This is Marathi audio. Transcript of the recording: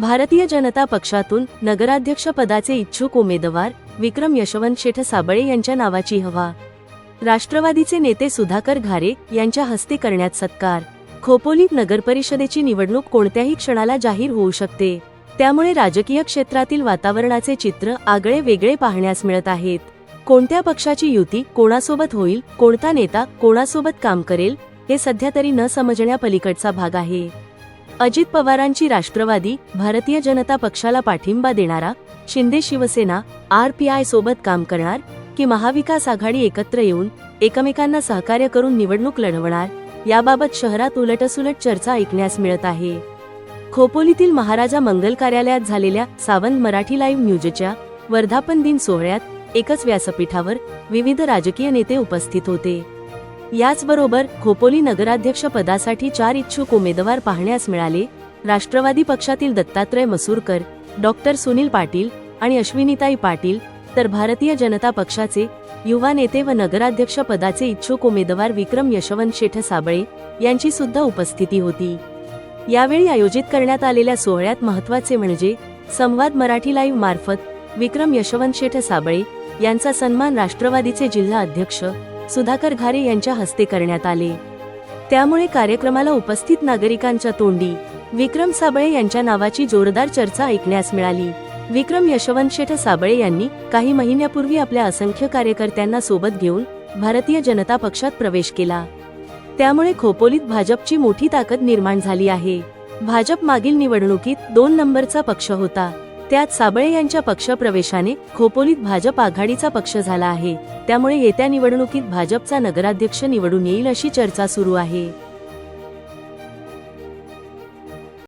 भारतीय जनता पक्षातून नगराध्यक्ष पदाचे इच्छुक उमेदवार विक्रम यशवंत शेठ साबळे यांच्या नावाची हवा. राष्ट्रवादीचे नेते सुधाकर घारे यांच्या हस्ते करण्यात सत्कार. खोपोलीत नगरपरिषदेची निवडणूक कोणत्याही क्षणाला जाहीर होऊ शकते. त्यामुळे राजकीय क्षेत्रातील वातावरणाचे चित्र आगळे वेगळे पाहण्यास मिळत आहेत. कोणत्या पक्षाची युती कोणासोबत होईल कोणता नेता कोणासोबत काम करेल हे सध्या तरी न समजण्यापलीकडचा भाग आहे. अजित पवारांची राष्ट्रवादी भारतीय जनता पक्षाला पाठिंबा देणारा Shinde Shivsena R P I सोबत काम करणार की महाविकास आघाडी एकत्र येऊन एकमेकांना सहकार्य करून निवडणूक लढवणार याबाबत शहरात उलटसुलट चर्चा ऐकण्यास मिळत आहे. खोपोलीतील महाराजा मंगल कार्यालयात झालेल्या सावंत मराठी लाईव्ह न्यूजच्या वर्धापन दिन सोहळ्यात एकच व्यासपीठावर विविध राजकीय नेते उपस्थित होते. याचबरोबर खोपोली नगराध्यक्ष पदासाठी चार इच्छुक उमेदवार पाहण्यास मिळाले. राष्ट्रवादी पक्षातील दत्तात्रय मसूरकर डॉक्टर सुनील पाटील आणि अश्विनीताई पाटील तर भारतीय जनता पक्षाचे युवा नेते व नगराध्यक्ष पदाचे इच्छुक उमेदवार विक्रम यशवंत शेठ साबळे यांची सुद्धा उपस्थिती होती. यावेळी आयोजित करण्यात आलेल्या सोहळ्यात महत्त्वाचे म्हणजे संवाद मराठी लाईव्ह मार्फत विक्रम यशवंत शेठ साबळे यांचा सन्मान राष्ट्रवादीचे जिल्हा अध्यक्ष सुधाकर घारे यांच्या हस्ते करण्यात आले. त्यामुळे कार्यक्रमाला उपस्थित नागरिकांच्या तोंडी विक्रम साबळे यांच्या नावाची जोरदार चर्चा ऐकण्यास मिळाली. विक्रम यशवंत शेठ साबळे यांनी काही महिन्यापूर्वी आपल्या असंख्य कार्यकर्त्यांना सोबत घेऊन भारतीय जनता पक्षात प्रवेश केला. त्यामुळे खोपोलीत भाजपची मोठी ताकद निर्माण झाली आहे. भाजप मागील निवडणुकीत दोन नंबरचा पक्ष होता. त्यात साबळे यांच्या पक्षप्रवेशाने खोपोलीत भाजप आघाडीचा पक्ष झाला आहे. त्यामुळे येत्या निवडणुकीत भाजपचा नगराध्यक्ष निवडून येईल अशी चर्चा सुरू आहे.